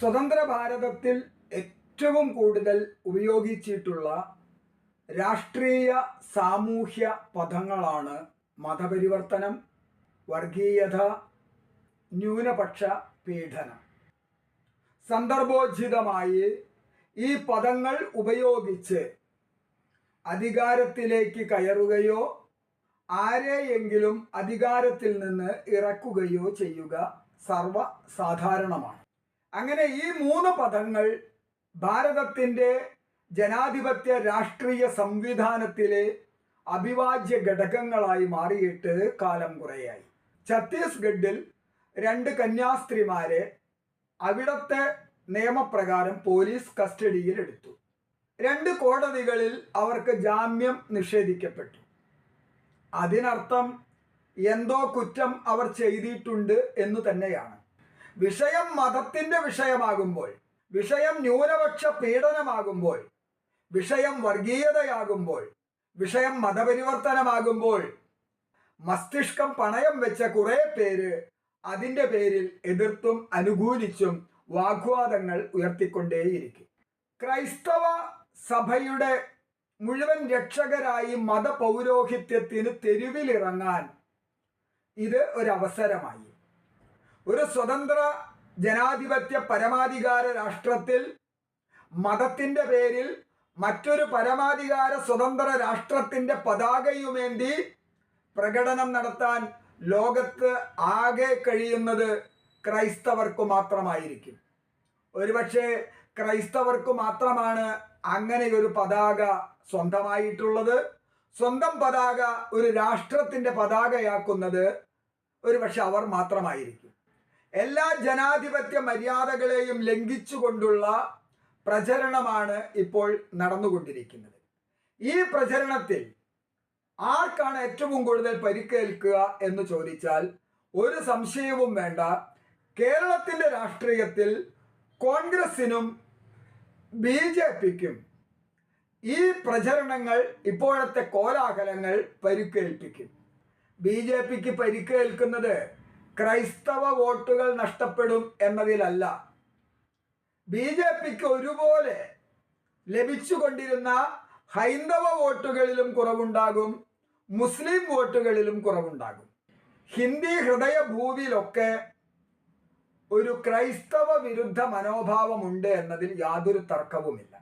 സ്വതന്ത്ര ഭാരതത്തിൽ ഏറ്റവും കൂടുതൽ ഉപയോഗിച്ചിട്ടുള്ള രാഷ്ട്രീയ സാമൂഹ്യ പദങ്ങളാണ് മതപരിവർത്തനം വർഗീയത ന്യൂനപക്ഷ പീഡനം. സന്ദർഭോചിതമായി ഈ പദങ്ങൾ ഉപയോഗിച്ച് അധികാരത്തിലേക്ക് കയറുകയോ ആരെയെങ്കിലും അധികാരത്തിൽ നിന്ന് ഇറക്കുകയോ ചെയ്യുക സർവസാധാരണമാണ്. അങ്ങനെ ഈ മൂന്ന് പദങ്ങൾ ഭാരതത്തിന്റെ ജനാധിപത്യ രാഷ്ട്രീയ സംവിധാനത്തിലെ അവിഭാജ്യ ഘടകങ്ങളായി മാറിയിട്ട് കാലം കുറയായി. ഛത്തീസ്ഗഡിൽ രണ്ട് കന്യാസ്ത്രീമാരെ അവിടത്തെ നിയമപ്രകാരം പോലീസ് കസ്റ്റഡിയിൽ എടുത്തു. രണ്ട് കോടതികളിൽ അവർക്ക് ജാമ്യം നിഷേധിക്കപ്പെട്ടു. അതിനർത്ഥം എന്തോ കുറ്റം അവർ ചെയ്തിട്ടുണ്ട് എന്ന് തന്നെയാണ്. വിഷയം മതത്തിന്റെ വിഷയമാകുമ്പോൾ വിഷയം ന്യൂനപക്ഷ പീഡനമാകുമ്പോൾ വിഷയം വർഗീയതയാകുമ്പോൾ വിഷയം മതപരിവർത്തനമാകുമ്പോൾ മസ്തിഷ്കം പണയം വെച്ച കുറെ പേര് അതിന്റെ പേരിൽ എതിർത്തും അനുകൂലിച്ചും വാഗ്വാദങ്ങൾ ഉയർത്തിക്കൊണ്ടേയിരിക്കും. ക്രൈസ്തവ സഭയുടെ മുഴുവൻ രക്ഷകരായി മതപൗരോഹിത്യത്തിന് തെരുവിലിറങ്ങാൻ ഇത് ഒരവസരമായി ഒരു സ്വതന്ത്ര ജനാധിപത്യ പരമാധികാര രാഷ്ട്രത്തിൽ മതത്തിന്റെ പേരിൽ മറ്റൊരു പരമാധികാര സ്വതന്ത്ര രാഷ്ട്രത്തിന്റെ പതാകയുമേന്തി പ്രകടനം നടത്താൻ ലോകത്ത് ആകെ കഴിയുന്നത് ക്രൈസ്തവർക്ക് മാത്രമായിരിക്കും. ഒരുപക്ഷെ ക്രൈസ്തവർക്ക് മാത്രമാണ് അങ്ങനെ ഒരു പതാക സ്വന്തമായിട്ടുള്ളത്. സ്വന്തം പതാക ഒരു രാഷ്ട്രത്തിന്റെ പതാകയാക്കുന്നത് ഒരുപക്ഷെ അവർ മാത്രമായിരിക്കും. എല്ലാ ജനാധിപത്യ മര്യാദകളെയും ലംഘിച്ചുകൊണ്ടുള്ള പ്രചരണമാണ് ഇപ്പോൾ നടന്നുകൊണ്ടിരിക്കുന്നത്. ഈ പ്രചരണത്തിൽ ആർക്കാണ് ഏറ്റവും കൂടുതൽ പരിക്കേൽക്കുക എന്ന് ചോദിച്ചാൽ ഒരു സംശയവും വേണ്ട. കേരളത്തിന്റെ രാഷ്ട്രീയത്തിൽ കോൺഗ്രസിനും ബി ജെ പിക്കും ഈ പ്രചരണങ്ങൾ ഇപ്പോഴത്തെ കോലാഹലങ്ങൾ പരിക്കേൽപ്പിക്കും. ബി ജെ പിക്ക് പരിക്കേൽക്കുന്നത് ക്രൈസ്തവ വോട്ടുകൾ നഷ്ടപ്പെടും എന്നതിലല്ല. ബി ജെ പിക്ക് ഒരുപോലെ ലഭിച്ചുകൊണ്ടിരുന്ന ഹൈന്ദവ വോട്ടുകളിലും കുറവുണ്ടാകും മുസ്ലിം വോട്ടുകളിലും കുറവുണ്ടാകും. ഹിന്ദി ഹൃദയ ഭൂവിയിലൊക്കെ ഒരു ക്രൈസ്തവ വിരുദ്ധ മനോഭാവമുണ്ട് എന്നതിൽ യാതൊരു തർക്കവുമില്ല.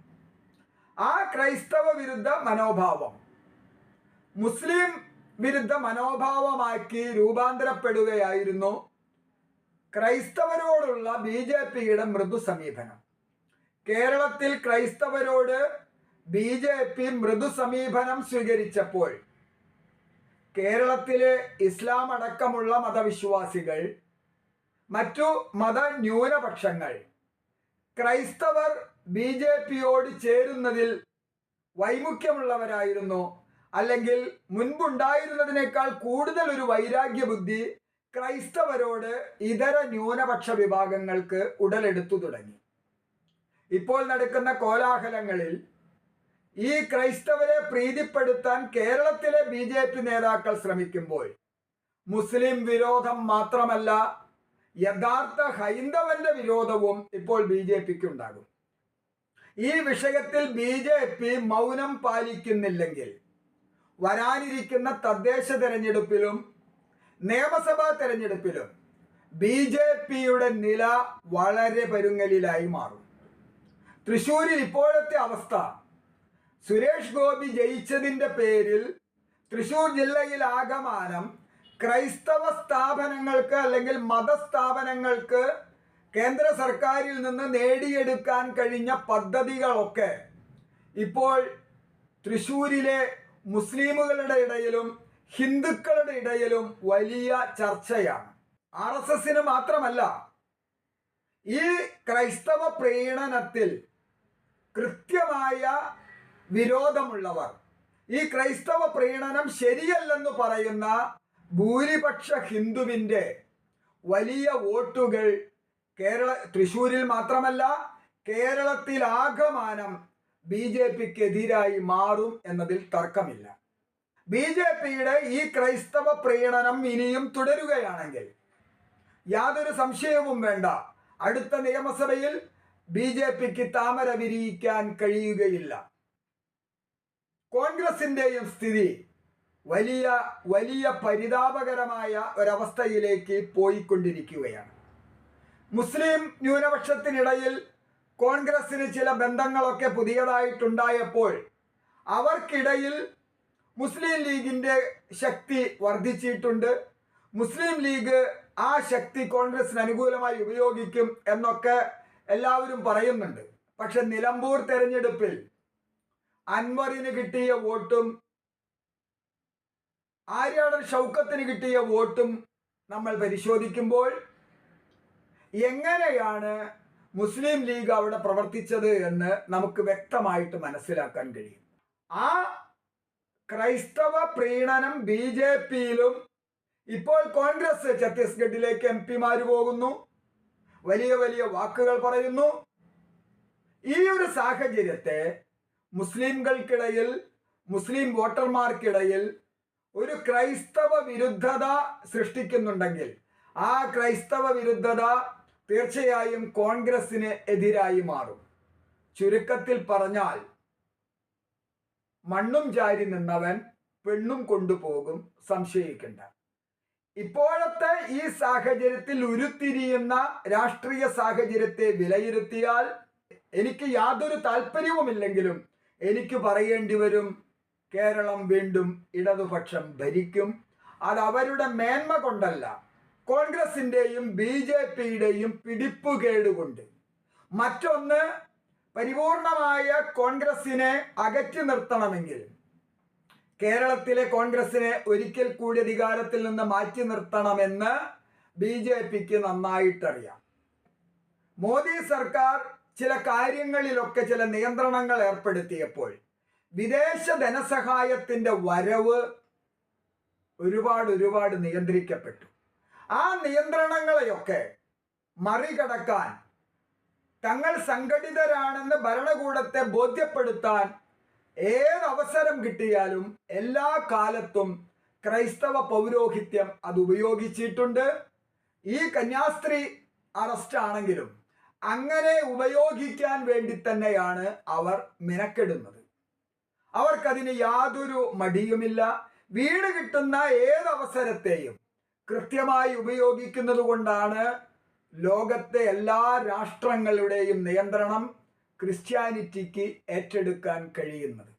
ആ ക്രൈസ്തവ വിരുദ്ധ മനോഭാവം മുസ്ലിം വിരുദ്ധ മനോഭാവമാക്കി രൂപാന്തരപ്പെടുകയായിരുന്നു ക്രൈസ്തവരോടുള്ള ബി ജെ പിയുടെ മൃദു സമീപനം കേരളത്തിൽ ക്രൈസ്തവരോട് ബി ജെ പി മൃദു സമീപനം സ്വീകരിച്ചപ്പോൾ കേരളത്തിലെ ഇസ്ലാം അടക്കമുള്ള മതവിശ്വാസികൾ മറ്റു മത ന്യൂനപക്ഷങ്ങൾ ക്രൈസ്തവർ ബി ജെ പിയോട് ചേരുന്നതിൽ വൈമുഖ്യമുള്ളവരായിരുന്നു അല്ലെങ്കിൽ മുൻപുണ്ടായിരുന്നതിനേക്കാൾ കൂടുതൽ ഒരു വൈരാഗ്യ ബുദ്ധി ക്രൈസ്തവരോട് ഇതര ന്യൂനപക്ഷ വിഭാഗങ്ങൾക്ക് ഉടലെടുത്തു തുടങ്ങി. ഇപ്പോൾ നടക്കുന്ന കോലാഹലങ്ങളിൽ ഈ ക്രൈസ്തവരെ പ്രീതിപ്പെടുത്താൻ കേരളത്തിലെ ബി ജെ പി നേതാക്കൾ ശ്രമിക്കുമ്പോൾ മുസ്ലിം വിരോധം മാത്രമല്ല യഥാർത്ഥ ഹൈന്ദവന്റെ വിരോധവും ഇപ്പോൾ ബി ജെ പിക്ക് ഉണ്ടാകും ഈ വിഷയത്തിൽ ബി ജെ പി മൗനം പാലിക്കുന്നില്ലെങ്കിൽ വരാനിരിക്കുന്ന തദ്ദേശ തെരഞ്ഞെടുപ്പിലും നിയമസഭാ തെരഞ്ഞെടുപ്പിലും ബി ജെ പിയുടെ നില വളരെ പരുങ്ങലിലായി മാറും. തൃശൂരിൽ ഇപ്പോഴത്തെ അവസ്ഥ സുരേഷ് ഗോപി ജയിച്ചതിന്റെ പേരിൽ തൃശ്ശൂർ ജില്ലയിൽ ആകമാനം ക്രൈസ്തവ സ്ഥാപനങ്ങൾക്ക് അല്ലെങ്കിൽ മതസ്ഥാപനങ്ങൾക്ക് കേന്ദ്ര സർക്കാരിൽ നിന്ന് നേടിയെടുക്കാൻ കഴിഞ്ഞ പദ്ധതികളൊക്കെ ഇപ്പോൾ തൃശ്ശൂരിലെ മുസ്ലിമുകളുടെ ഇടയിലും ഹിന്ദുക്കളുടെ ഇടയിലും വലിയ ചർച്ചയാണ്. ആർ എസ് എസിന് മാത്രമല്ല ഈ ക്രൈസ്തവ പ്രീണനത്തിൽ കൃത്യമായ വിരോധമുള്ളവർ ഈ ക്രൈസ്തവ പ്രീണനം ശരിയല്ലെന്ന് പറയുന്ന ഭൂരിപക്ഷ ഹിന്ദുവിന്റെ വലിയ വോട്ടുകൾ കേരള തൃശ്ശൂരിൽ മാത്രമല്ല കേരളത്തിലാകമാനം ബി ജെ പിക്കെതിരായി മാറും എന്നതിൽ തർക്കമില്ല. ബി ജെ പിയുടെ ഈ ക്രൈസ്തവ പ്രീണനം ഇനിയും തുടരുകയാണെങ്കിൽ യാതൊരു സംശയവും വേണ്ട. അടുത്ത നിയമസഭയിൽ ബി ജെ പിക്ക് താമര വിരിയിക്കാൻ കഴിയുകയില്ല. കോൺഗ്രസിന്റെയും സ്ഥിതി വലിയ വലിയ പരിതാപകരമായ ഒരവസ്ഥയിലേക്ക് പോയിക്കൊണ്ടിരിക്കുകയാണ്. മുസ്ലിം ന്യൂനപക്ഷത്തിനിടയിൽ കോൺഗ്രസിന് ചില ബന്ധങ്ങളൊക്കെ പുതിയതായിട്ടുണ്ടായപ്പോൾ അവർക്കിടയിൽ മുസ്ലിം ലീഗിന്റെ ശക്തി വർദ്ധിച്ചിട്ടുണ്ട്. മുസ്ലിം ലീഗ് ആ ശക്തി കോൺഗ്രസിന് അനുകൂലമായി ഉപയോഗിക്കും എന്നൊക്കെ എല്ലാവരും പറയുന്നുണ്ട്. പക്ഷെ നിലമ്പൂർ തെരഞ്ഞെടുപ്പിൽ അൻവറിന് കിട്ടിയ വോട്ടും ആര്യാടൻ ഷൗക്കത്തിന് കിട്ടിയ വോട്ടും നമ്മൾ പരിശോധിക്കുമ്പോൾ എങ്ങനെയാണ് മുസ്ലിം ലീഗ് അവിടെ പ്രവർത്തിച്ചത് എന്ന് നമുക്ക് വ്യക്തമായിട്ട് മനസ്സിലാക്കാൻ കഴിയും. ആ ക്രൈസ്തവ പ്രീണനം ബി ജെ പിയിലും ഇപ്പോൾ കോൺഗ്രസ് ഛത്തീസ്ഗഡിലേക്ക് എം പിമാര് പോകുന്നു. വലിയ വലിയ വാക്കുകൾ പറയുന്നു. ഈ ഒരു സാഹചര്യത്തെ മുസ്ലിംകൾക്കിടയിൽ മുസ്ലിം വോട്ടർമാർക്കിടയിൽ ഒരു ക്രൈസ്തവ വിരുദ്ധത സൃഷ്ടിക്കുന്നുണ്ടെങ്കിൽ ആ ക്രൈസ്തവ വിരുദ്ധത തീർച്ചയായും കോൺഗ്രസിന് എതിരായി മാറും. ചുരുക്കത്തിൽ പറഞ്ഞാൽ മണ്ണും ചാരി നിന്നവൻ പെണ്ണും കൊണ്ടുപോകും സംശയിക്കണ്ട. ഇപ്പോഴത്തെ ഈ സാഹചര്യത്തിൽ ഉരുത്തിരിയുന്ന രാഷ്ട്രീയ സാഹചര്യത്തെ വിലയിരുത്തിയാൽ എനിക്ക് യാതൊരു താല്പര്യവുമില്ലെങ്കിലും എനിക്ക് പറയേണ്ടി വരും കേരളം വീണ്ടും ഇടതുപക്ഷം ഭരിക്കും. അത് അവരുടെ മേന്മ കൊണ്ടല്ല. കോൺഗ്രസിന്റെയും ബി ജെ പിയുടെയും പിടിപ്പുകേടുകൊണ്ട് മറ്റൊന്ന് പരിപൂർണമായ കോൺഗ്രസിനെ അകറ്റി നിർത്തണമെങ്കിൽ കേരളത്തിലെ കോൺഗ്രസിനെ ഒരിക്കൽ കൂടി അധികാരത്തിൽ നിന്ന് മാറ്റി നിർത്തണമെന്ന് ബി ജെ പിക്ക് നന്നായിട്ടറിയാം. മോദി സർക്കാർ ചില കാര്യങ്ങളിലൊക്കെ ചില നിയന്ത്രണങ്ങൾ ഏർപ്പെടുത്തിയപ്പോൾ വിദേശ ധനസഹായത്തിന്റെ വരവ് ഒരുപാട് ഒരുപാട് നിയന്ത്രിക്കപ്പെട്ടു. ആ നിയന്ത്രണങ്ങളെയൊക്കെ മറികടക്കാൻ തങ്ങൾ സംഘടിതരാണെന്ന് ഭരണകൂടത്തെ ബോധ്യപ്പെടുത്താൻ ഏതവസരം കിട്ടിയാലും എല്ലാ കാലത്തും ക്രൈസ്തവ പൗരോഹിത്യം അത് ഉപയോഗിച്ചിട്ടുണ്ട്. ഈ കന്യാസ്ത്രീ അറസ്റ്റ് ആണെങ്കിലും അങ്ങനെ ഉപയോഗിക്കാൻ വേണ്ടി തന്നെയാണ് അവർ മിനക്കെടുന്നത്. അവർക്കതിന് യാതൊരു മടിയുമില്ല. വീട് കിട്ടുന്ന ഏതവസരത്തെയും കൃത്യമായി ഉപയോഗിക്കുന്നത് കൊണ്ടാണ് ലോകത്തെ എല്ലാ രാഷ്ട്രങ്ങളുടെയും നിയന്ത്രണം ക്രിസ്ത്യാനിറ്റിക്ക് ഏറ്റെടുക്കാൻ കഴിയുന്നത്.